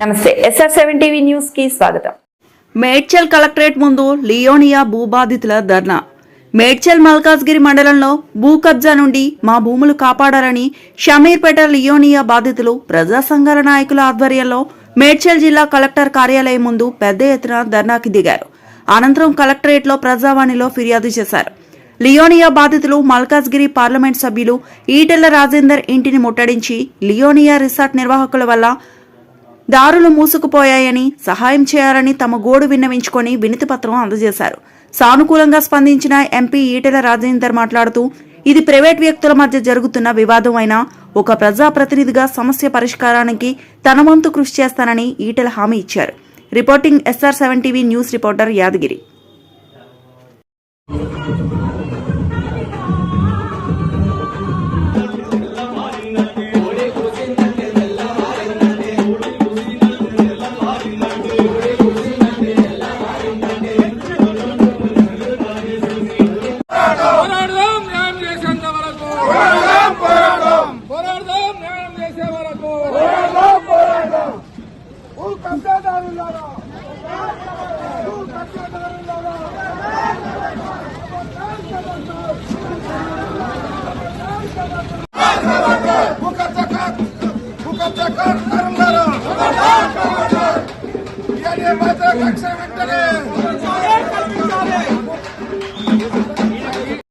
నమస్తే SR seven TV న్యూస్కి స్వాగతం. మేడ్చల్ కలెక్టరేట్ ముందు లియోనియా భూబాధితుల ధర్నా. మేడ్చల్ మల్కాజ్గిరి మండలంలో భూ కబ్జా నుండి మా భూములు కాపాడాలని షమీర్పేట లియోనియా బాధితులు ప్రజా సంఘాల నాయకుల ఆధ్వర్యంలో మేడ్చల్ జిల్లా కలెక్టర్ కార్యాలయం ముందు పెద్ద ఎత్తున ధర్నాకి దిగారు. అనంతరం కలెక్టరేట్లో ప్రజావాణిలో ఫిర్యాదు చేశారు. లియోనియా బాధితులు మల్కాజ్గిరి పార్లమెంట్ సభ్యులు ఈటెల రాజేందర్ ఇంటిని ముట్టడించి లియోనియా రిసార్ట్ నిర్వాహకుల వల్ల దారులు మూసుకుపోయాయని సహాయం చేయాలని తమ గోడు విన్నవించుకొని వినతి పత్రం అందజేశారు. సానుకూలంగా స్పందించిన ఎంపీ ఈటెల రాజేందర్ మాట్లాడుతూ ఇది ప్రైవేట్ వ్యక్తుల మధ్య జరుగుతున్న వివాదం అయినా ఒక ప్రజాప్రతినిధిగా సమస్య పరిష్కారానికి తన వంతు కృషి చేస్తానని ఈటెల హామీ ఇచ్చారు. Reporting SR seven TV news reporter Yadagiri.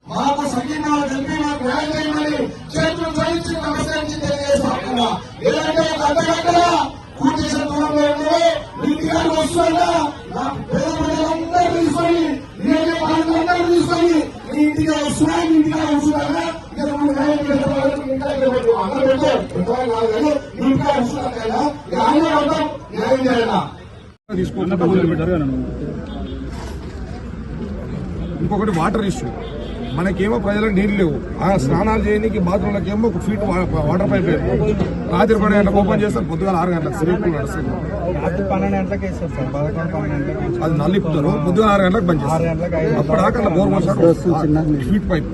మాకు సంగీతాలు కలిపి మాకు న్యాయం చేయమని చేతులు జయించి నమస్కరించి తెలియజేస్తున్నా లేదంటే ఒక అర్ధగంటల పూర్తి చేసిన దూరంలో ఉన్నదో ఇంటి వస్తున్నా నా పేద ప్రజలందరూ తీసుకొని వాళ్ళందరూ తీసుకొని వస్తున్నా న్యాయం ఇంకా అందరూ పెట్టారు పెద్దవాళ్ళు కాదు కానీ వస్తున్నా అందరూ న్యాయం చేయాలా ఇంకొకటి వాటర్ ఇష్యూ. మనకేమో ప్రజలకు నీళ్ళు లేవు. ఆ స్నానాలు చేయడానికి బాత్రూమ్లకి ఏమో ఒక ఫీట్ వాటర్ పైప్ లేదు రాత్రి పది గంటలకు ఓపెన్ చేస్తారు పొద్దుగాల ఆరు గంటలకు స్విమ్మింగ్ పూల్ నడుస్తుంది. పన్నెండు పన్నెండు అది నల్లిపుతారు పొద్దుగాల ఆరు గంటలకు బంద్ చేస్తారు. అప్పటిదాకా అలా బోర్ పోసారు ఫీట్ పైప్.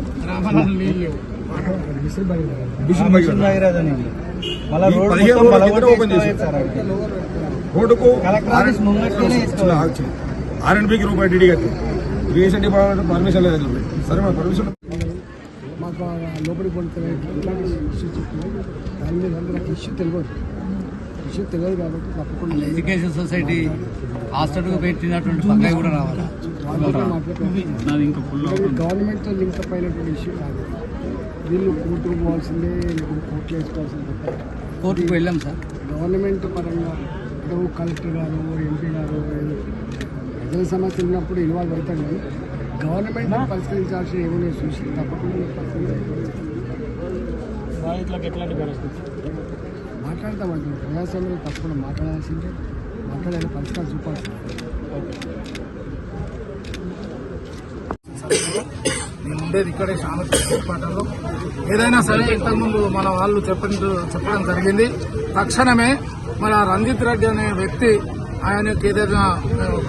కిందట బలగొట్టి ఓపెన్ చేశారు. వేసుకోవాలి. ఆర్ఎండ్బికి రూపాయి డిడి కట్టి. ఇరిగేషన్ డిపార్ట్మెంట్ పర్మిషన్ లేదు సరే మా పర్మిషన్ మాకు లోపలికి పడితే ఇట్లాంటి ఇష్యూ చెప్తుంది దాని మీద నాకు ఇష్యూ తెలియదు. ఇష్యూ తెలియదు కాబట్టి తప్పకుండా ఎడ్యుకేషన్ సొసైటీ హాస్టల్కు పెట్టినటువంటి పక్కన కూడా రావాలా? గవర్నమెంట్తో లింక్ అప్ అయినటువంటి ఇష్యూ కాదు. వీళ్ళు కోర్టుకు పోవాల్సిందే కోర్టులో వేసుకోవాల్సిందే కోర్టుకు వెళ్ళాం సార్. గవర్నమెంట్ పరంగా ఇప్పుడు కలెక్టర్ గారు ఎంపీ గారు ఏదో ప్రజల సమస్యలు ఉన్నప్పుడు ఇన్వాల్వ్ అవుతాం కానీ గవర్నమెంట్ పరిష్కరించాల్సిన ఏమైనా చూసి తప్పకుండా. మాట్లాడతామండి ప్రజాస్వామ్యంలో తప్పకుండా మాట్లాడాల్సిందే. మాట్లాడే పరిష్కారం చూపాల్సిందే. నేను ఉండేది ఇక్కడే పాటల్లో ఏదైనా సరే ఇంతకుముందు మన వాళ్ళు చెప్పిన చెప్పడం జరిగింది. తక్షణమే మన రంజిత్ రెడ్డి అనే వ్యక్తి ఆయనకి ఏదైనా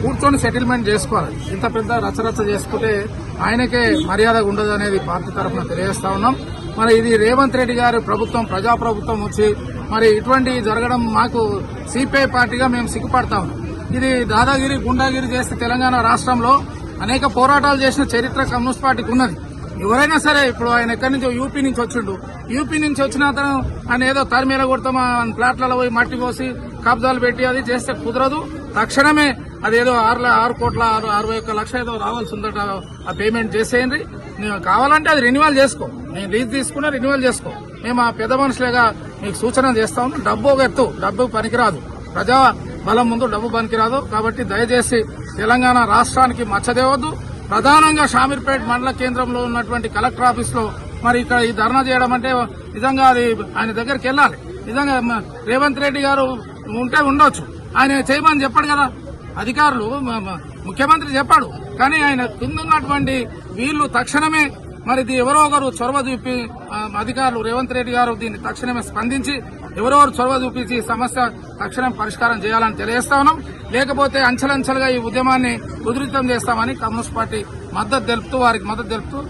కూర్చొని సెటిల్మెంట్ చేసుకోవాలి. ఇంత పెద్ద రచరచ చేసుకుంటే ఆయనకే మర్యాద ఉండదు అనేది పార్టీ తరఫున తెలియజేస్తా ఉన్నాం. మరి ఇది రేవంత్ రెడ్డి గారి ప్రభుత్వం ప్రజాప్రభుత్వం వచ్చి మరి ఇటువంటి జరగడం మాకు సిపిఐ పార్టీగా మేము సిగ్గుపడతాం ఇది దాదాగిరి గుండాగిరి చేస్తే తెలంగాణ రాష్ట్రంలో అనేక పోరాటాలు చేసిన చరిత్ర కమ్యూనిస్ట్ పార్టీకి ఉన్నది. ఎవరైనా సరే ఇప్పుడు ఆయన ఎక్కడి నుంచో యూపీ నుంచి వచ్చిండు. యూపీ నుంచి వచ్చిన అతను ఆయన ఏదో తరిమేల కొడతామా ప్లాట్లలో పోయి మట్టి పోసి కబ్జాలు పెట్టి అది చేస్తే కుదరదు. తక్షణమే అదేదో ఆరు ఆరు కోట్ల ఆరు అరవై ఒక్క లక్ష ఏదో రావాల్సి ఉందట ఆ పేమెంట్ చేసేయండి. నేను కావాలంటే అది రెన్యువల్ చేసుకో. నేను లీజ్ తీసుకున్నా రెన్యువల్ చేసుకో. మేము ఆ పెద్ద మనుషులేగా మీకు సూచన చేస్తాము డబ్బు ఒక ఎత్తు డబ్బు పనికిరాదు. ప్రజా బలం ముందు డబ్బు పనికిరాదు. కాబట్టి దయచేసి తెలంగాణ రాష్ట్రానికి మచ్చదేవద్దు ప్రధానంగా షామీర్పేట్ మండల కేంద్రంలో ఉన్నటువంటి కలెక్టర్ ఆఫీస్లో మరి ఇక్కడ ఈ ధర్నా చేయడం అంటే నిజంగా అది ఆయన దగ్గరికి వెళ్ళాలి. నిజంగా రేవంత్ రెడ్డి గారు ఉంటే ఉండొచ్చు. ఆయన చేయమని చెప్పాడు కదా. అధికారులు ముఖ్యమంత్రి చెప్పాడు. కానీ ఆయన కింద ఉన్నటువంటి వీళ్ళు తక్షణమే మరి ఇది ఎవరో ఒకరు చొరవ చూపి అధికారులు రేవంత్ రెడ్డి గారు దీన్ని తక్షణమే స్పందించి ఎవరెవరు చొరవ చూపించి ఈ సమస్య తక్షణం పరిష్కారం చేయాలని తెలియజేస్తా ఉన్నాం. లేకపోతే అంచెలంచెలుగా ఈ ఉద్యమాన్ని ఉధృతం చేస్తామని కమ్యూనిస్ట్ పార్టీ మద్దతు తెలుపుతూ వారికి మద్దతు తెలుపుతూ